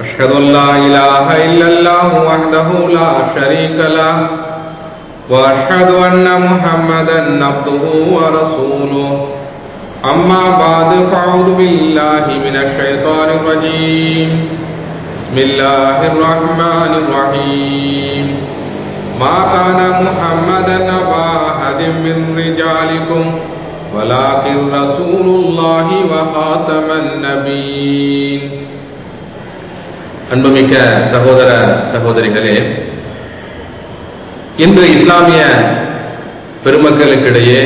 أشهد أن لا إله إلا الله وحده لا شريك له وأشهد أن محمدا عبده ورسوله. أما بعد فأعوذ بالله من الشيطان الرجيم. بسم الله الرحمن الرحيم. ما كان محمدا أبا أحد من رجالكم ولكن رسول الله وخاتم النبيين. அன்புமிக்க சகோதர சகோதரிகளே இன்று இஸ்லாமிய பெருமக்களுக்கிடையே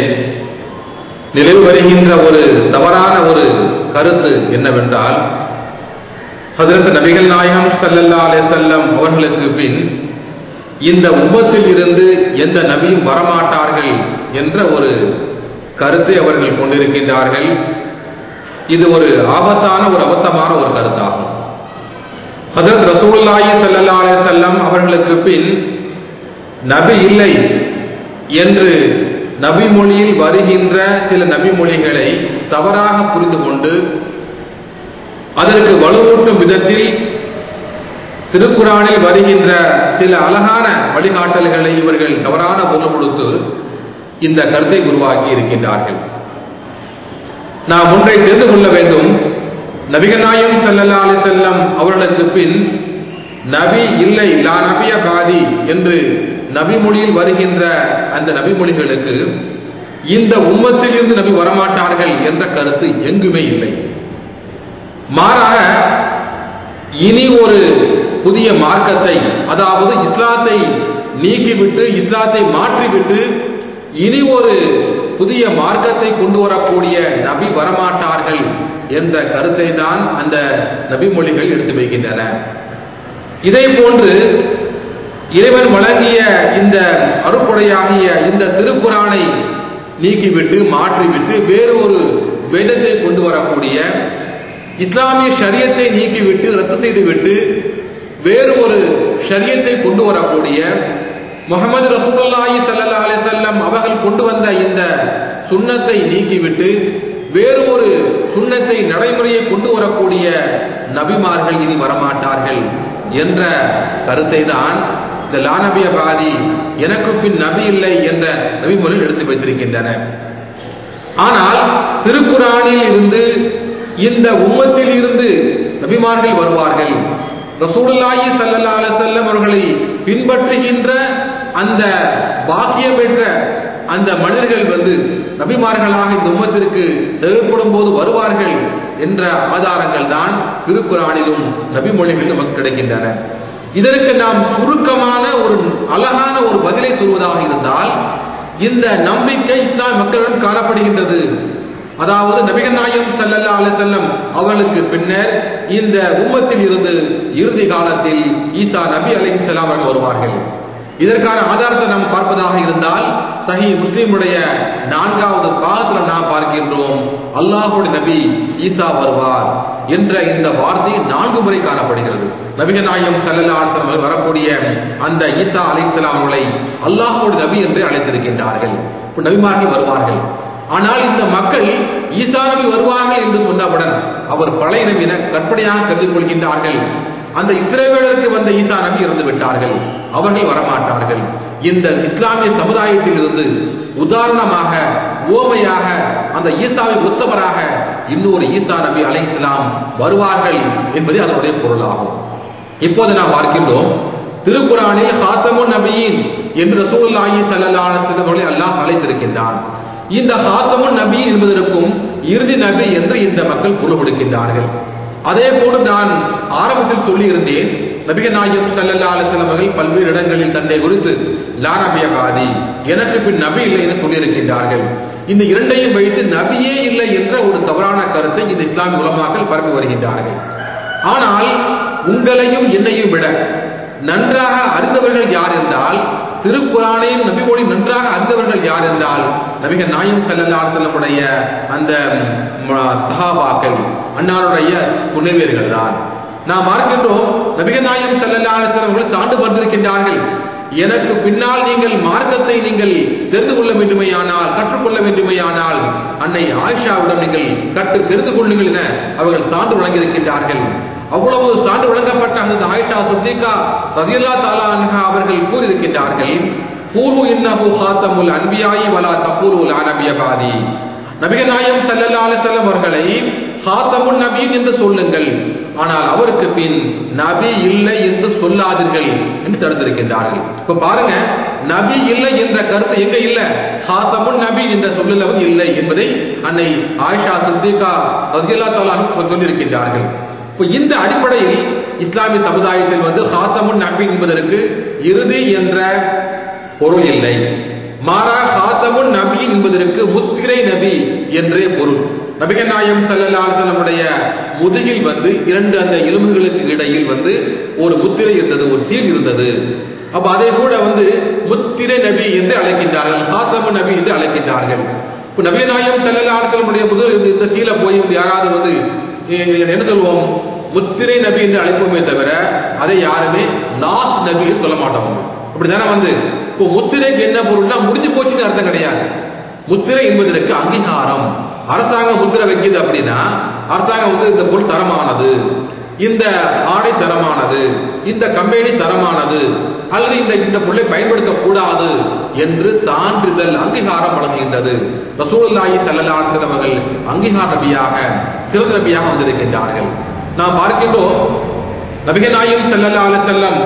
நிலவு வருகின்ற ஒரு தவறான ஒரு கருத்து என்னவென்றால் ஹதரத் நபிகள் நாயகம் சல்லல்லா அலே செல்லம் அவர்களுக்கு பின் இந்த உபத்தில் இருந்து எந்த நபியும் வரமாட்டார்கள் என்ற ஒரு கருத்தை அவர்கள் கொண்டிருக்கின்றார்கள். இது ஒரு ஆபத்தான ஒரு அபத்தமான ஒரு கருத்தாகும். ஹசரத் ரசூலுல்லாஹி சல்லா அலைஹி அவர்களுக்கு பின் நபி இல்லை என்று நபி மொழியில் வருகின்ற சில நபி மொழிகளை தவறாக புரிந்து கொண்டு அதற்கு வலுவூட்டும் விதத்தில் திருக்குறானில் வருகின்ற சில அழகான வழிகாட்டல்களை இவர்கள் தவறான பொருள் கொடுத்து இந்த கருத்தை உருவாக்கி இருக்கின்றார்கள். நாம் ஒன்றை தெரிந்து கொள்ள வேண்டும். நபிகநாயம் சல்லல்லா அலி செல்லம் அவர்களுக்கு பின் நபி இல்லை லா நபிய பாதி என்று நபி மொழியில் வருகின்ற அந்த நபி மொழிகளுக்கு இந்த உம்மத்தில் இருந்து நபி வரமாட்டார்கள் என்ற கருத்து எங்குமே இல்லை. மாறாக இனி ஒரு புதிய மார்க்கத்தை அதாவது இஸ்லாத்தை நீக்கிவிட்டு இஸ்லாத்தை மாற்றிவிட்டு இனி ஒரு புதிய மார்க்கத்தை கொண்டு வரக்கூடிய நபி வரமாட்டார்கள் என்ற கருத்தை தான் அந்த நபி மொழிகள் எடுத்து வைக்கின்றன. இதே போன்று இறைவன் வழங்கிய இந்த அருக்குடையாகிய இந்த திருக்குறானை நீக்கிவிட்டு மாற்றிவிட்டு வேறு ஒரு வேதத்தை கொண்டு வரக்கூடிய இஸ்லாமிய ஷரியத்தை நீக்கிவிட்டு ரத்து செய்துவிட்டு வேறு ஒரு ஷரியத்தை கொண்டு வரக்கூடிய முகமது ரசூலுல்லாஹி ஸல்லல்லாஹு அலைஹி வஸல்லம் அவர்கள் கொண்டு வந்த இந்த சுண்ணத்தை நீக்கிவிட்டு வேறு ஒரு சுண்ணத்தை நடைமுறையை கொண்டு வரக்கூடிய நபிமார்கள் இனி வரமாட்டார்கள் என்ற கருத்தை தான் இந்த லானபிய பாதி எனக்கு பின் நபி இல்லை என்ற நபிமொழியில் எடுத்து வைத்திருக்கின்றன. ஆனால் திருக்குறானில் இருந்து இந்த உம்மத்தில் இருந்து நபிமார்கள் வருவார்கள். ரசூலுல்லாஹி ஸல்லல்லாஹு அலைஹி அவர்களை பின்பற்றுகின்ற அந்த பாக்கியம் பெற்ற அந்த மனிதர்கள் வந்து நபிமார்களாக இந்த உம்மத்திற்கு தேவைப்படும் போது வருவார்கள் என்ற ஆதாரங்கள் தான் திருக்குறானிலும் நபிமொழிகளிலும் நமக்கு கிடைக்கின்றன. இதற்கு நாம் சுருக்கமான ஒரு அழகான ஒரு பதிலை சொல்வதாக இருந்தால் இந்த நம்பிக்கை இஸ்லாம் மக்களிடம் காணப்படுகின்றது. அதாவது நபிகள் நாயம் சல்லல்லா அலிசல்லம் அவர்களுக்கு பின்னர் இந்த உம்மத்தில் இருந்து இறுதி காலத்தில் ஈசா நபி அலிசல்லாம் அவர்கள் வருவார்கள். இதற்கான ஆதாரத்தை நாம் பார்ப்பதாக இருந்தால் சஹி முஸ்லீமுடைய நான்காவது பாகத்துல நாம் பார்க்கின்றோம். அல்லாஹுடைய நபி ஈசா வருவார் என்ற இந்த வார்த்தை நான்கு முறை காணப்படுகிறது. நபிகள் நாயம் சல்லல்லா அலிஸ்லாம் வரக்கூடிய அந்த ஈசா அலி இஸ்லாம்களை அல்லாஹுடைய நபி என்று அழைத்திருக்கின்றார்கள். நபிமார்கள் வருவார்கள். ஆனால் இந்த மக்கள் ஈசா நபி வருவார்கள் என்று சொன்னவுடன் அவர் பழைய நபியின கற்பனையாக கருதி கொள்கின்றார்கள். அந்த இஸ்ரேவேலருக்கு வந்த ஈசா நபி இறந்து விட்டார்கள். அவர்கள் வரமாட்டார்கள். இந்த இஸ்லாமிய சமுதாயத்தில் இருந்து உதாரணமாக ஓமையாக அந்த ஈசாவை ஒத்தவராக இன்னொரு ஈசா நபி அலை இஸ்லாம் வருவார்கள் என்பதே அதனுடைய பொருளாகும். இப்போது நாம் பார்க்கின்றோம் திருக்குறானில் ஹாத்தமு நபியின் என்று சூழலாகி செல்லலானவர்களை அலைஹி அல்லாஹ் அழைத்திருக்கின்றான். இந்த ஹாத்தமு நபி என்பதற்கும் இறுதி நபி என்று இந்த மக்கள் பொருள் கொடுக்கின்றார்கள். அதே போன்று நான் ஆரம்பத்தில் சொல்லியிருந்தேன் நபிக நாயகம் சல்லல்லா அலிஸ்லாம் அவர்கள் பல்வேறு இடங்களில் தன்னை குறித்து லா நபிய பாதி எனக்கு பின் நபி இல்லை என சொல்லியிருக்கின்றார்கள். இந்த இரண்டையும் வைத்து நபியே இல்லை என்ற ஒரு தவறான கருத்தை இந்த இஸ்லாமிய உலமாக்கள் பரப்பி வருகின்றார்கள். ஆனால் உங்களையும் என்னையும் விட நன்றாக அறிந்தவர்கள் யார் என்றால் திருக்குறானையும் நபிமொழி நன்றாக அறிந்தவர்கள் யார் என்றால் நபிகள் நாயும் சல்லல்லா செல்லமுடைய அந்த சஹாபாக்கள் அன்னாருடைய துணைவியர்கள் தான் நாம் பார்க்கின்றோம் நபிகள் நாயம் சல்லல்லா அவர்கள் சான்று வந்திருக்கின்றார்கள் எனக்கு பின்னால் நீங்கள் மார்க்கத்தை நீங்கள் தெரிந்து கொள்ள வேண்டுமையானால் கற்றுக்கொள்ள வேண்டுமையானால் அன்னை ஆயிஷாவிடம் நீங்கள் கற்று தெரிந்து கொள்ளுங்கள் என அவர்கள் சான்று வழங்கியிருக்கின்றார்கள். அவ்வளவு சான்று வழங்கப்பட்ட அந்த ஆயிஷா சுத்திகா ரசியல்லா தாலா அவர்கள் கூறியிருக்கின்றார்கள். கூலு இன்னஹு ஹாத்தமுல் அன்பியாயி வலா தக்கூலு லா பாதி. நபிகநாயம் நாயம் ஸல்லல்லாஹு அவர்களை ஹாத்தமுன் நபியின் என்று சொல்லுங்கள். ஆனால் அவருக்கு பின் நபி இல்லை என்று சொல்லாதீர்கள் என்று தடுத்திருக்கின்றார்கள். இப்ப பாருங்க நபி இல்லை என்ற கருத்து எங்க இல்ல? ஹாத்தமுன் நபி என்ற சொல்லில் இல்லை என்பதை அன்னை ஆயிஷா சித்திகா ரசிகல்லா தாலா சொல்லியிருக்கின்றார்கள். இப்போ இந்த அடிப்படையில் இஸ்லாமிய சமுதாயத்தில் வந்து ஹாத்தமுன் நபி என்பதற்கு இறுதி என்ற பொருள் இல்லை. மாறா ஹாத்தமுன் நபி என்பதற்கு முத்திரை நபி என்றே பொருள். நபிகள் நாயம் சல்லல்லாஹுடைய முதுகில் வந்து இரண்டு அந்த எலும்புகளுக்கு இடையில் வந்து ஒரு முத்திரை இருந்தது ஒரு சீல் இருந்தது. அப்ப அதே கூட வந்து முத்திரை நபி என்று அழைக்கின்றார்கள் ஹாத்தமு நபி என்று அழைக்கின்றார்கள். இப்ப நபி நாயம் சல்லல்லாஹுடைய முதல் இருந்து இந்த சீலை போய் வந்து யாராவது வந்து என்ன சொல்வோம்? முத்திரை நபி என்று அழைப்போமே தவிர அதை யாருமே லாஸ்ட் நபி என்று சொல்ல மாட்டோம். அப்படித்தானே வந்து? இப்போ முத்திரைக்கு என்ன பொருள்னா முடிஞ்சு போச்சுன்னு அர்த்தம் கிடையாது. முத்திரை என்பதற்கு அங்கீகாரம். அரசாங்கம் முத்திரை வைக்குது அப்படின்னா அரசாங்கம் வந்து இந்த பொருள் தரமானது இந்த ஆடை தரமானது இந்த கம்பெனி தரமானது அல்லது இந்த இந்த பொருளை பயன்படுத்த கூடாது என்று சான்றிதழ் அங்கீகாரம் வழங்குகின்றது. ரசூலுல்லாஹி ஸல்லல்லாஹு அலைஹி வஸல்லம் அவர்கள் அங்கீகார நபியாக சிறந்த நபியாக வந்திருக்கின்றார்கள். நாம் பார்க்கின்றோம் நபிகள் நாயம் செல்லம் அலைஹி வஸல்லம்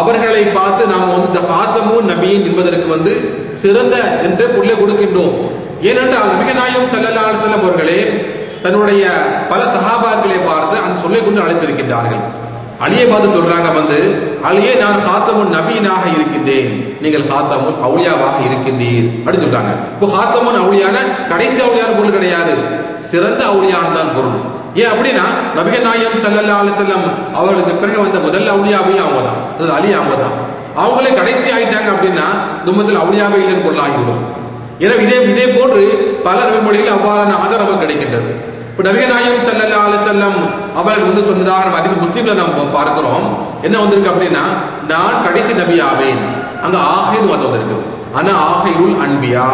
அவர்களை பார்த்து நாம் வந்து இந்த ஹாத்தமும் நபியின் என்பதற்கு வந்து சிறந்த என்ற பொருளை கொடுக்கின்றோம். ஏனென்றால் நபிகள் நாயம் செல்லலாம் அவர்களே தன்னுடைய பல சகாபாக்களை பார்த்து அந்த சொல்லை கொண்டு அழைத்திருக்கின்றார்கள். அலியை பார்த்து சொல்றாங்க வந்து அலியே நான் ஹாத்தமுன் நபீனாக இருக்கின்றேன். நீங்கள் ஹாத்தமுன் அவுளியாவாக இருக்கின்றீர். அப்படின்னு சொல்றாங்க. இப்போ ஹாத்தமுன் அவுளியான கடைசி அவுளியான பொருள் கிடையாது. சிறந்த அவுளியான் தான் பொருள். ஏன் அப்படின்னா நபிகள் நாயம் சல்லல்லா அலிசல்லம் அவர்களுக்கு பிறகு வந்த முதல் அவுளியாவையும் அவங்க தான். அது அலி அவங்க தான். அவங்களே கடைசி ஆயிட்டாங்க அப்படின்னா தும்மத்தில் அவுளியாவே இல்லைன்னு பொருள் ஆகிவிடும் எனவே இதே இதே போன்று பல நபிமொழியில் அவ்வாறான ஆதாரம் கிடைக்கின்றது. இப்ப நபிகள் நாயம் சல்லல்லா அலிசல்லம் அவர்கள் வந்து சொன்னதாக நம்ம அதிக முஸ்லீம்ல நம்ம பார்க்கிறோம். என்ன வந்திருக்கு அப்படின்னா நான் கடைசி நபி ஆவேன் அங்க ஆஹிர் வார்த்தை வந்திருக்குது. ஆனா ஆஹிருல் அன்பியா.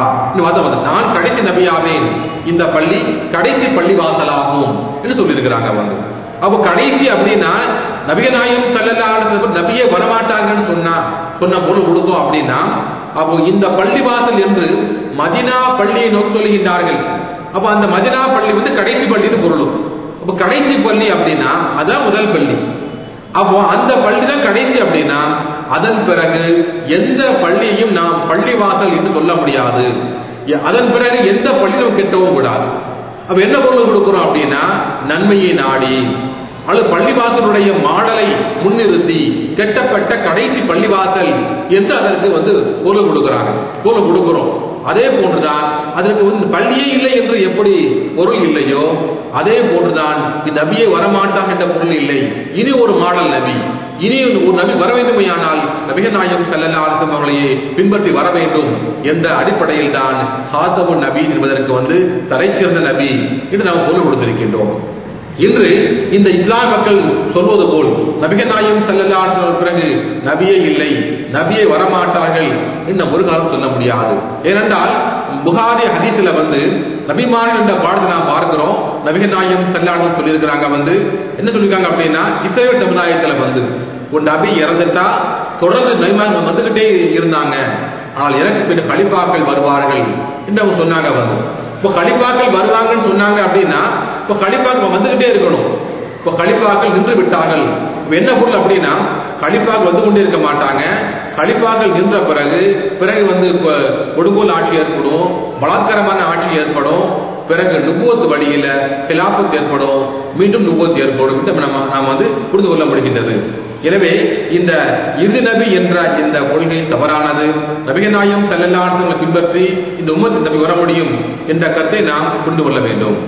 வார்த்தை வந்து நான் கடைசி நபியாவேன். இந்த பள்ளி கடைசி பள்ளி வாசலாகும் என்று சொல்லியிருக்கிறாங்க வந்து அப்போ கடைசி அப்படின்னா நபிக நாயம் சல்லல்லா நபியே வரமாட்டாங்கன்னு சொன்னா சொன்ன பொருள் கொடுத்தோம் அப்படின்னா அப்போ இந்த பள்ளி வாசல் என்று மதினா பள்ளியை நோக்கி சொல்லுகின்றார்கள். அப்போ அந்த மதினா பள்ளி வந்து கடைசி பள்ளின்னு பொருளும். அப்போ கடைசி பள்ளி அப்படின்னா அதான் முதல் பள்ளி. அப்போ அந்த பள்ளி தான் கடைசி அப்படின்னா அதன் பிறகு எந்த பள்ளியையும் நாம் பள்ளி வாசல் என்று சொல்ல முடியாது. அதன் பிறகு எந்த பள்ளி நம்ம கெட்டவும் கூடாது. அப்ப என்ன பொருள் கொடுக்கிறோம் அப்படின்னா நன்மையை நாடி அல்லது பள்ளிவாசலுடைய மாடலை முன்னிறுத்தி கெட்டப்பட்ட கடைசி பள்ளிவாசல் என்று அதற்கு வந்து பொருள் கொடுக்கிறாங்க. பொருள் கொடுக்கிறோம். அதே போன்றுதான் அதற்கு வந்து பள்ளியே இல்லை என்று எப்படி பொருள் இல்லையோ அதே போன்றுதான் நபியே வரமாட்டான் என்ற பொருள் இல்லை. இனி ஒரு மாடல் நபி. இனி ஒரு நபி வர வேண்டுமையானால் நபிகள் நாயகம் செல்லல்லா அலிசம் அவர்களையே பின்பற்றி வர வேண்டும் என்ற அடிப்படையில் தான் ஹாத்தமு நபி என்பதற்கு வந்து தரைச்சிறந்த நபி என்று நாம் பொருள் கொடுத்திருக்கின்றோம். இன்று இந்த இஸ்லாம் மக்கள் சொல்வது போல் நபிகள் நாயகம் செல்லல்லா பிறகு நபியே இல்லை நபியே வரமாட்டார்கள் என்று ஒரு காலம் சொல்ல முடியாது. ஏனென்றால் புகாரி ஹதீஸ்ல வந்து நபிமார்கள் என்ற பாடத்தை நாம் பார்க்கிறோம். நபிகள் நாயகம் செல்லாளர் சொல்லியிருக்கிறாங்க வந்து என்ன சொல்லியிருக்காங்க அப்படின்னா இஸ்ரேல் சமுதாயத்துல வந்து ஒரு நபி இறந்துட்டா தொடர்ந்து நபிமார்கள் வந்துகிட்டே இருந்தாங்க. ஆனால் எனக்கு பின் கலிஃபாக்கள் வருவார்கள் என்று அவங்க சொன்னாங்க வந்து இப்போ கலிஃபாக்கள் வருவாங்கன்னு சொன்னாங்க அப்படின்னா இப்போ கலிஃபாக்கள் வந்துகிட்டே இருக்கணும். இப்போ கலிஃபாக்கள் நின்று விட்டார்கள். என்ன பொருள் அப்படின்னா கலிஃபாக்கள் வந்து கொண்டே இருக்க மாட்டாங்க. கலிஃபாக்கள் நின்ற பிறகு பிறகு வந்து கொடுங்கோல் ஆட்சி ஏற்படும் பலாத்காரமான ஆட்சி ஏற்படும். பிறகு நுபுவத்து வழியில ஹிலாபத் ஏற்படும் மீண்டும் நுபுவத்து ஏற்படும் நம்ம நாம் வந்து புரிந்து கொள்ள முடிகின்றது. எனவே இந்த இறுதி நபி என்ற இந்த கொள்கை தவறானது. நபிகநாயம் செல்லல்லார்த்தங்களை பின்பற்றி இந்த உம்மத்து நபி வர முடியும் என்ற கருத்தை நாம் புரிந்து கொள்ள வேண்டும்.